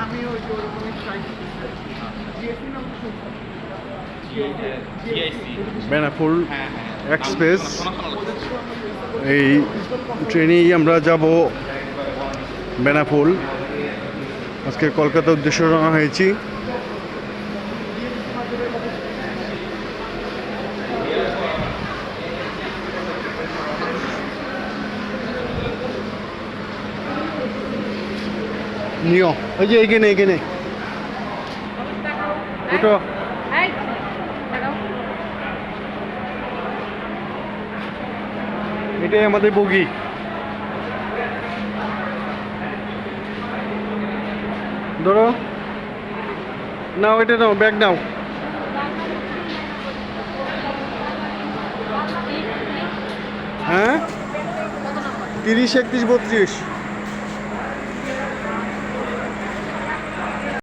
আমি ওই বেনাফুল এক্সপ্রেস এই ট্রেনেই আমরা যাব বেনাফুল আজকে কলকাতার উদ্দেশ্যে রওনা হয়েছি। নিও। ওই যে এখানে এখানে। ওটো এটাই আমাদের বগি। ধরো। নাও, এটা নাও, ব্যাগ নাও। হ্যাঁ? তিরিশ, একত্রিশ, বত্রিশ।